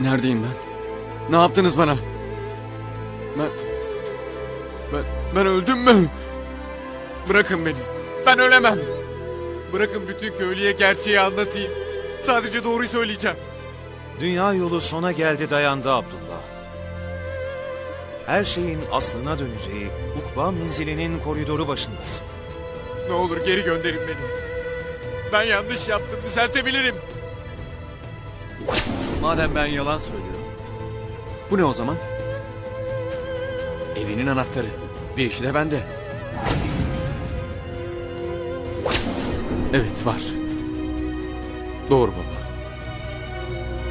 Neredeyim ben? Ne yaptınız bana? Ben... Ben, ben öldüm mü? Bırakın beni. Ben ölemem. Bırakın bütün köylüye gerçeği anlatayım. Sadece doğruyu söyleyeceğim. Dünya yolu sona geldi dayandı Abdullah. Her şeyin aslına döneceği Ukba menzilinin koridoru başındasın. Ne olur geri gönderin beni. Ben yanlış yaptım, düzeltebilirim. Madem ben yalan söylüyorum. Bu ne o zaman? Evinin anahtarı. Bir işi de bende. Evet var. Doğru baba.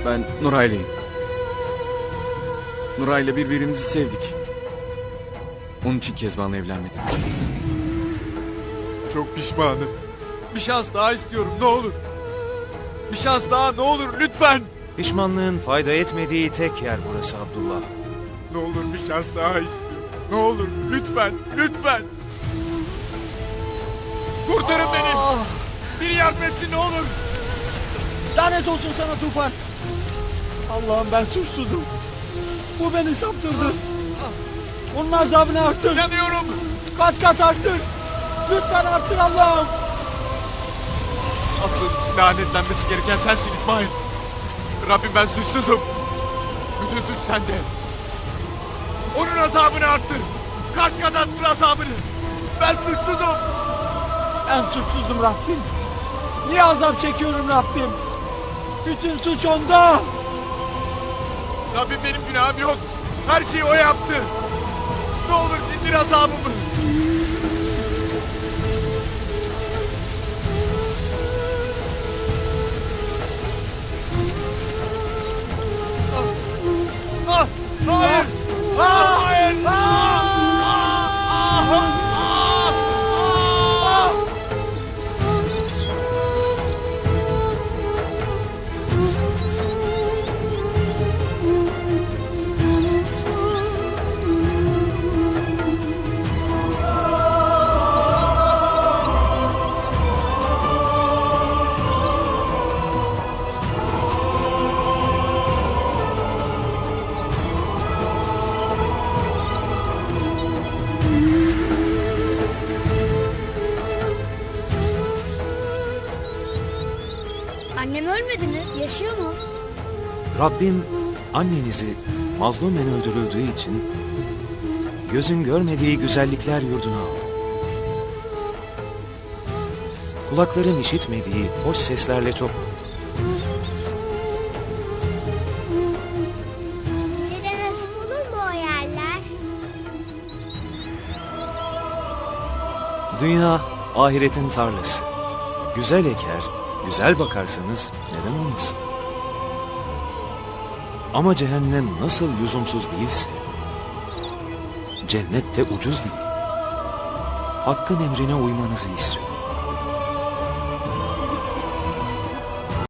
Ben Nuray'lıyım. Nuray'la birbirimizi sevdik. Onun için Kezban'la evlenmedim. Çok pişmanım. Bir şans daha istiyorum ne olur. Bir şans daha ne olur lütfen. Pişmanlığın fayda etmediği tek yer burası Abdullah. Ne olur bir şans daha istiyorum. Ne olur lütfen lütfen. Kurtarın beni. Biri yardım etsin ne olur. Lanet olsun sana Tufan. Allah'ım ben suçsuzum. Bu beni saptırdı. Onun azabını artır. Yanıyorum. Kat kat artır. Lütfen artır Allah'ım. Asıl lanetlenmesi gereken sensin İsmail. Rabbim ben suçsuzum. Bütün suç sende. Onun azabını arttır. Kat kat arttır azabını. Ben suçsuzum. Ben suçsuzum Rabbim. Niye azap çekiyorum Rabbim? Bütün suç onda. Rabbim benim günahım yok. Her şeyi o yaptı. Ne olur dindir azabımı. Annem ölmedi mi? Yaşıyor mu? Rabbim annenizi mazlumen öldürüldüğü için gözün görmediği güzellikler yurduna aldı. Kulakların işitmediği hoş seslerle çok Size nasip olur mu o yerler? Dünya ahiretin tarlası. Güzel eker, güzel bakarsanız neden olmasın? Ama cehennem nasıl lüzumsuz değilse, cennet de ucuz değil. Hakkın emrine uymanızı istiyor.